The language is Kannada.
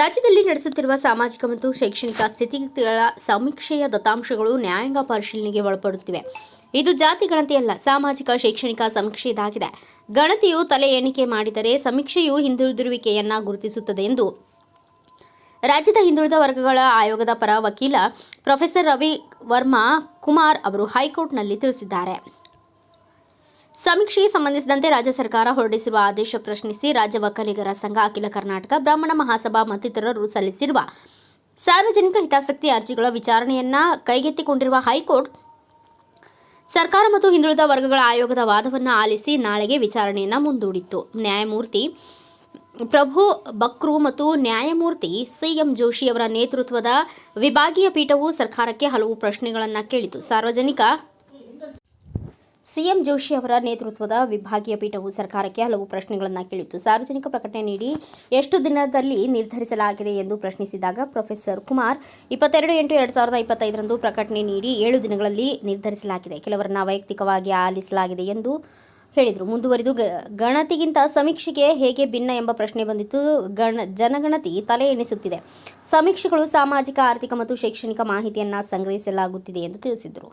ರಾಜ್ಯದಲ್ಲಿ ನಡೆಸುತ್ತಿರುವ ಸಾಮಾಜಿಕ ಮತ್ತು ಶೈಕ್ಷಣಿಕ ಸ್ಥಿತಿಗತಿಗಳ ಸಮೀಕ್ಷೆಯ ದತ್ತಾಂಶಗಳು ನ್ಯಾಯಾಂಗ ಪರಿಶೀಲನೆಗೆ ಒಳಪಡುತ್ತಿವೆ. ಇದು ಜಾತಿ ಗಣತಿಯಲ್ಲ ಸಾಮಾಜಿಕ, ಶೈಕ್ಷಣಿಕ ಸಮೀಕ್ಷೆ ಇದಾಗಿದೆ ಗಣತಿಯು ತಲೆ ಎಣಿಕೆ ಮಾಡಿದರೆ ಸಮೀಕ್ಷೆಯು ಹಿಂದುಳಿದಿರುವಿಕೆಯನ್ನ ಗುರುತಿಸುತ್ತದೆ ಎಂದು ರಾಜ್ಯದ ಹಿಂದುಳಿದ ವರ್ಗಗಳ ಆಯೋಗದ ಪರ ವಕೀಲ ಪ್ರೊಫೆಸರ್ ರವಿ ವರ್ಮಾ ಕುಮಾರ್ ಅವರು ಹೈಕೋರ್ಟ್ನಲ್ಲಿ ತಿಳಿಸಿದ್ದಾರೆ. ಸಮೀಕ್ಷೆಗೆ ಸಂಬಂಧಿಸಿದಂತೆ ರಾಜ್ಯ ಸರ್ಕಾರ ಹೊರಡಿಸಿರುವ ಆದೇಶ ಪ್ರಶ್ನಿಸಿ ರಾಜ್ಯ ಒಕ್ಕಲಿಗರ ಸಂಘ ಅಖಿಲ ಕರ್ನಾಟಕ, ಬ್ರಾಹ್ಮಣ ಮಹಾಸಭಾ ಮತ್ತಿತರರು ಸಲ್ಲಿಸಿರುವ ಸಾರ್ವಜನಿಕ ಹಿತಾಸಕ್ತಿ ಅರ್ಜಿಗಳ ವಿಚಾರಣೆಯನ್ನ ಕೈಗೆತ್ತಿಕೊಂಡಿರುವ ಹೈಕೋರ್ಟ್, ಸರ್ಕಾರ ಮತ್ತು ಹಿಂದುಳಿದ ವರ್ಗಗಳ ಆಯೋಗದ ವಾದವನ್ನು ಆಲಿಸಿ ನಾಳೆಗೆ ವಿಚಾರಣೆಯನ್ನ ಮುಂದೂಡಿತ್ತು. ನ್ಯಾಯಮೂರ್ತಿ ಪ್ರಭು ಬಕ್ರು ಮತ್ತು ನ್ಯಾಯಮೂರ್ತಿ ಸಿಎಂ ಜೋಶಿ ಅವರ ನೇತೃತ್ವದ ವಿಭಾಗೀಯ ಪೀಠವು ಸರ್ಕಾರಕ್ಕೆ ಹಲವು ಪ್ರಶ್ನೆಗಳನ್ನು ಕೇಳಿತು. ಸಾರ್ವಜನಿಕ ಸಿಎಂ ಜೋಶಿ ಅವರ ನೇತೃತ್ವದ ವಿಭಾಗೀಯ ಪೀಠವು ಸರ್ಕಾರಕ್ಕೆ ಹಲವು ಪ್ರಶ್ನೆಗಳನ್ನು ಕೇಳಿತ್ತು. ಸಾರ್ವಜನಿಕ ಪ್ರಕಟಣೆ ನೀಡಿ ಎಷ್ಟು ದಿನದಲ್ಲಿ ನಿರ್ಧರಿಸಲಾಗಿದೆ ಎಂದು ಪ್ರಶ್ನಿಸಿದಾಗ ಪ್ರೊಫೆಸರ್ ಕುಮಾರ್ ಇಪ್ಪತ್ತೆರಡು ಎಂಟು ಎರಡು ಸಾವಿರದ ಇಪ್ಪತ್ತೈದರಂದು ಪ್ರಕಟಣೆ ನೀಡಿ ಏಳು ದಿನಗಳಲ್ಲಿ ನಿರ್ಧರಿಸಲಾಗಿದೆ. ಕೆಲವರನ್ನ ವೈಯಕ್ತಿಕವಾಗಿ ಆಲಿಸಲಾಗಿದೆ ಎಂದು ಹೇಳಿದರು. ಮುಂದುವರಿದು ಗಣತಿಗಿಂತ ಸಮೀಕ್ಷೆಗೆ ಹೇಗೆ ಭಿನ್ನ ಎಂಬ ಪ್ರಶ್ನೆ ಬಂದಿತ್ತು. ಗಣ, ಜನಗಣತಿ ತಲೆ ಎಣಿಸುತ್ತಿದೆ. ಸಮೀಕ್ಷೆಗಳು ಸಾಮಾಜಿಕ, ಆರ್ಥಿಕ ಮತ್ತು ಶೈಕ್ಷಣಿಕ ಮಾಹಿತಿಯನ್ನು ಸಂಗ್ರಹಿಸಲಾಗುತ್ತಿದೆ ಎಂದು ತಿಳಿಸಿದರು.